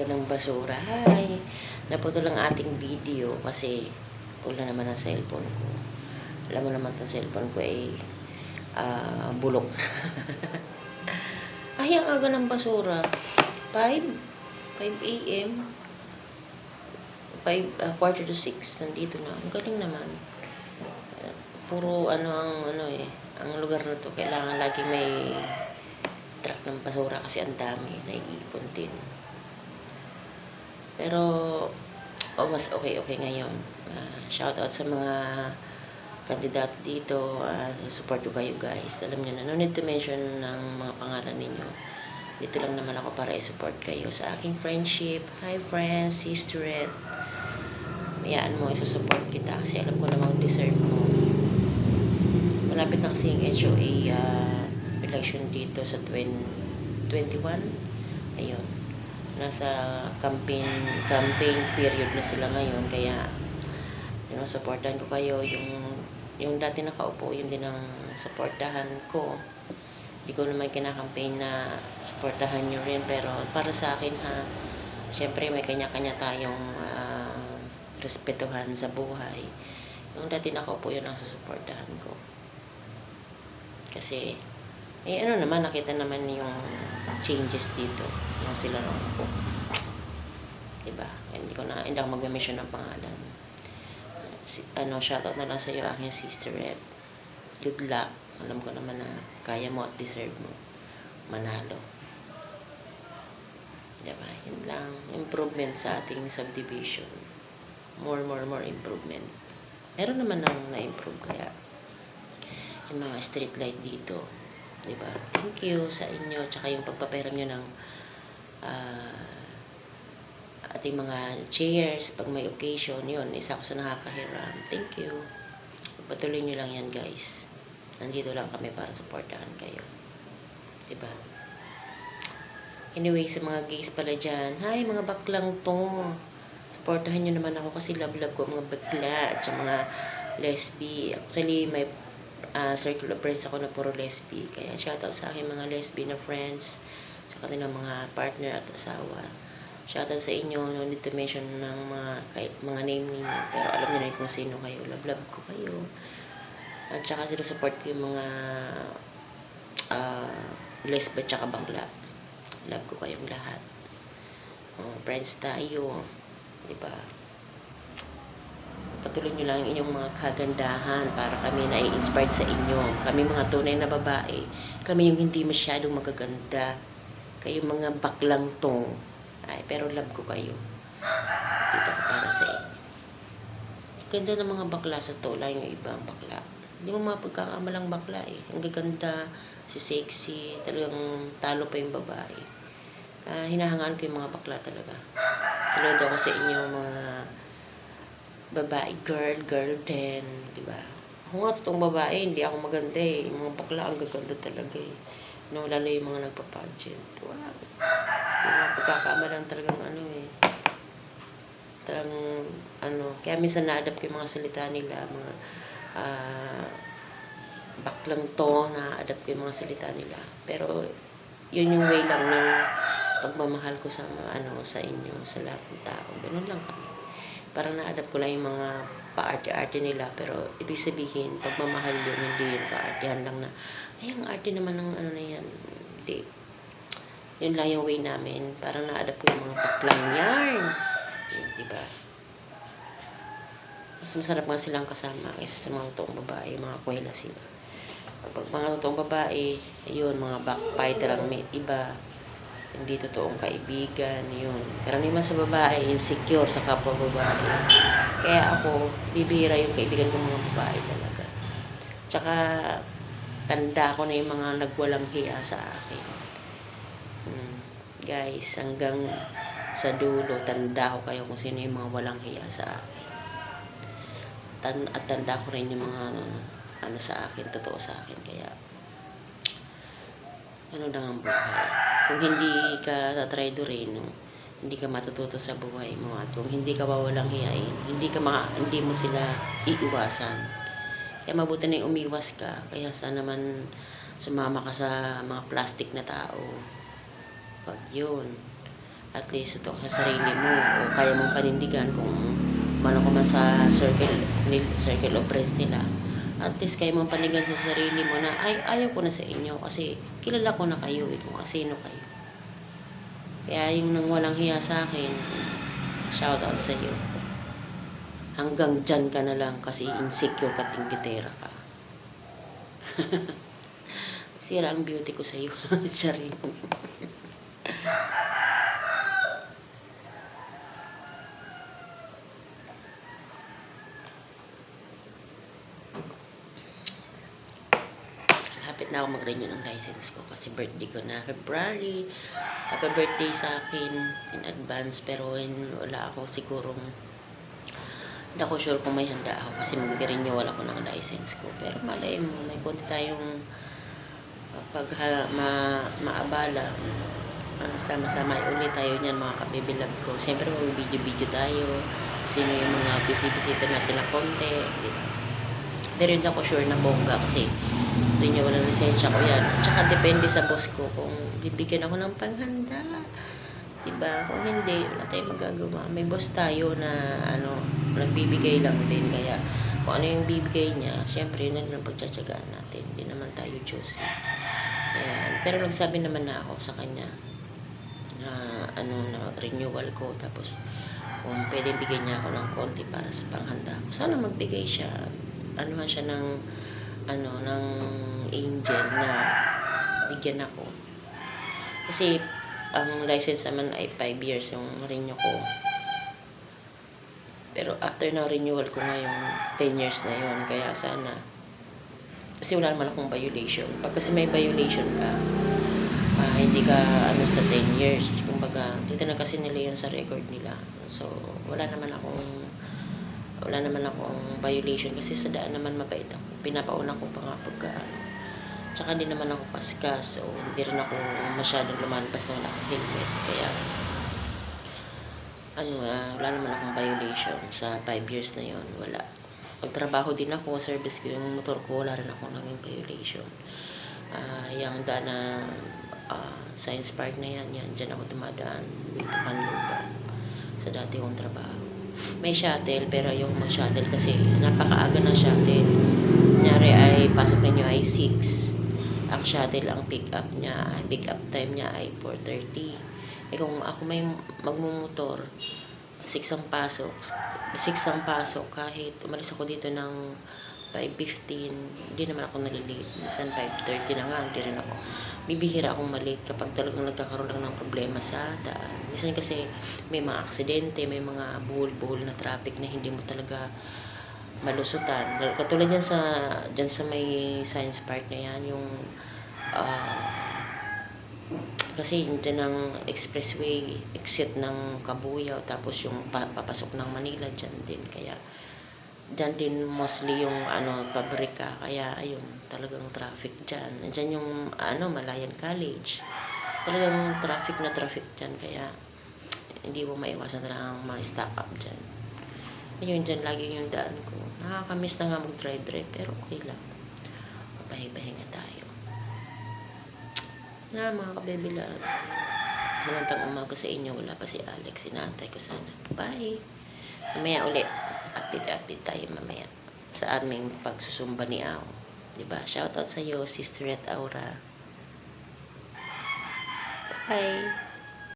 aga ng basura. Hi! Naputol ang ating video kasi wala naman ang cellphone ko. Alam mo naman itong cellphone ko ay ah, bulok. Ay, ang aga ng basura. 5? 5 a.m. 5, ah, quarter to 6. Nandito na. Ang galing naman. Puro ano ang ano eh. Ang lugar na to kailangan lagi may truck ng basura kasi ang dami. Naiipon din. Pero, oh, mas okay-okay ngayon. Ah, shout out sa mga kandidato dito. Ah, support ko kayo guys. Alam niyo na, no need to mention ng mga pangalan ninyo. Dito lang naman ako para i-support kayo sa aking friendship. Hi friends, sisterette. Mayaan mo, isusupport kita kasi alam ko namang deserve mo. Malapit na kasi yung HOA ah, election dito sa 20, 21. Ayun. Nasa campaign campaign period na sila ngayon kaya sinusuportahan ko kayo. Yung yung dati nakaupo yun din ang suportahan ko. Hindi ko naman kinakampaign na suportahan nyo rin pero para sa akin ha syempre may kanya-kanya tayong ah, respetuhan sa buhay. Yung dati nakaupo yun ang susuportahan ko. Kasi eh ano naman nakita naman yung changes dito yung sila po. Diba? Hindi ko na hindi ako magme-mention ng pangalan. Si, ano shoutout na lang sa iyo aking sister Red good luck. Alam ko naman na kaya mo at deserve mo. Manalo. Diba? Yun lang. Improvement sa ating subdivision. More more more improvement. Meron naman nang na-improve kaya yung mga street light dito diba? Thank you sa inyo tsaka yung pagpapahiram nyo ng ah, ating mga chairs pag may occasion. Yun isa ko sa nakakahiram. Thank you. Patuloy nyo lang yan guys. Nandito lang kami para supportahan kayo. Diba? Anyway sa mga gays pala dyan hi mga baklang to. Supportahan nyo naman ako kasi love love ko mga bakla at sa mga lesbi. Actually may ah, circle of friends ako na puro lesbi kaya shoutout sa aking mga lesbi na friends sa kanilang mga partner at asawa Shoutout sa inyo, no need to mention ng mga, kay- mga name ninyo. Pero alam niyo na kung sino kayo. Love, love ko kayo. At saka sinusupport ko yung mga uh, lesba tsaka bangla. Love ko kayong lahat. Oh, friends tayo. Di ba? Patuloy nyo lang inyong mga kagandahan para kami na-inspired sa inyo. Kami mga tunay na babae. Kami yung hindi masyadong magaganda. Kayo mga baklang to. Ay, pero love ko kayo. Dito ko para sa inyo. Ganda ng mga bakla sa tola yung ibang bakla. Hindi mo mga pagkakamalang bakla eh. Ang gaganda, si sexy, talagang talo pa yung babae. Ah, hinahangaan ko yung mga bakla talaga. Saludo ako sa inyo mga babae, girl, girl din, di ba? Ako nga, totoong babae, hindi ako maganda eh. Yung mga bakla, ang gaganda talaga eh. No, lalo yung mga nagpa-pageant. Wow. Yung mga pagkakamalang talagang ano eh. Talagang ano. Kaya minsan na-adapt yung mga salita nila. Mga ah, baklang to, na-adapt yung mga salita nila. Pero yun yung way lang ng pagmamahal ko sa ano sa inyo, sa lahat ng tao. Ganun lang kami. Parang na-adapt ko lang yung mga pa-arte-arte nila pero ibig sabihin pagmamahal yun hindi yung kaartehan lang na ay ang arte naman ng ano na yan. Hindi. Yun lang yung way namin. Parang na-adapt ko yung mga paklang yarn yun, di ba? Mas masarap nga silang kasama kaysa sa mga totoong babae mga kwela sila. Kapag mga totoong babae ayun mga backfighter ang may iba hindi totoong kaibigan yun. Karaniwan sa babae insecure sa kapwa babae. Kaya ako bibihira yung kaibigan ko mga babae talaga. Tsaka tanda ko na yung mga nagwalang hiya sa akin. Hmm. guys hanggang sa dulo tanda ko kayo kung sino yung mga walang hiya sa akin. Tan at tanda ko rin yung mga ano sa akin totoo sa akin. Kaya ano lang ang buhay? Kung hindi ka tatrado rin hindi ka matututo sa buhay mo at kung hindi ka wawalang hiyain hindi ka maka, hindi mo sila iiwasan. Kaya mabuti na yung umiwas ka. Kaya sa naman sumama ka sa mga plastic na tao. Pag yun. At least ito sa sarili mo. O kaya mong panindigan kung mano ka man sa circle, circle of friends nila at least kaya mong panindigan sa sarili mo na ay ayaw ko na sa inyo kasi kilala ko na kayo eh kung sino kayo. Kaya yung nang walang hiya sa akin shout out sa iyo. Hanggang dyan ka na lang kasi insecure ka tinggitera ka. Sira ang beauty ko sa iyo charing Lapit na ako mag-renew ng license ko kasi birthday ko na February. Happy birthday sa akin in advance pero in, wala ako sigurong hindi ako sure kung may handa ako kasi mag-renewal ako ng license ko. Pero malay mo, may konti tayong uh, pag ha, ma, maabala. Uh, sama-sama ulit tayo niyan mga kabibilab ko. Siyempre mag-video-video tayo. Sino yung mga bisibisita natin na konti. Pero hindi ako sure na bongga kasi renewal ng lisensya ko yan. Tsaka depende sa boss ko kung bibigyan ako ng panghanda. Diba? Kung hindi, wala tayong magagawa. May boss tayo na ano, nagbibigay lang din. Kaya kung ano yung bibigay niya, syempre yun lang ang pagtsatsagaan natin. Hindi naman tayo eh. Ayan. Pero nagsabi naman na ako sa kanya na ano na renewal ko tapos kung pwedeng bigyan niya ako ng konti para sa panghanda ko. Sana magbigay siya. Ano man siya ng ano ng angel na bigyan ako. Kasi ang license naman ay 5 years yung renew ko. Pero after ng renewal ko ngayon, 10 years na yon Kaya sana, kasi wala naman akong violation. Pag kasi may violation ka, ah, hindi ka ano sa 10 years. Kumbaga, titignan kasi nila yun sa record nila. So, wala naman akong wala naman akong violation kasi sa daan naman mabait ako. Pinapauna ko pa nga pagka ano. Tsaka hindi naman ako kaskas so hindi rin ako masyadong lumalabas na wala akong helmet. Kaya ano ah, wala naman akong violation sa 5 years na yon wala. Pagtrabaho din ako, service ko yung motor ko, wala rin akong naging violation. Ah, yung daan na ah, science park na yan, yan, dyan ako dumadaan, way to Canlupa, sa dati kong trabaho. May shuttle, pero yung mag-shuttle kasi napakaaga ng shuttle. Nyari ay pasok ninyo ay 6. Ang shuttle, ang pick up niya, ay pick up time niya ay 4.30. Eh kung ako may magmumotor, 6 ang pasok, 6 ang pasok, kahit umalis ako dito ng 5.15, hindi naman ako nalilate. Minsan 5.30 na nga, hindi rin ako. Bibihira akong malate kapag talagang nagkakaroon lang ng problema sa daan. Minsan kasi may mga aksidente, may mga buhol-buhol na traffic na hindi mo talaga malusutan. Katulad yan sa, dyan sa may science park na yan, yung ah, kasi dyan ang expressway exit ng Kabuyaw tapos yung pa, papasok ng Manila dyan din kaya dyan din mostly yung ano pabrika. Kaya ayun talagang traffic dyan dyan yung ano Malayan College. Talagang traffic na traffic dyan kaya hindi mo maiwasan talagang ma-stop up dyan ayun dyan lagi yung daan ko. Nakakamiss na nga mag-drive-drive pero okay lang. Papahinga tayo. Na mga kabebilan. Magandang umaga sa inyo. Wala pa si Alex. Inaantay ko sana. Bye mamaya update update tayo mamaya sa aming pagsusumba ni Ao. Diba? Shoutout sa iyo sister at Aura. Bye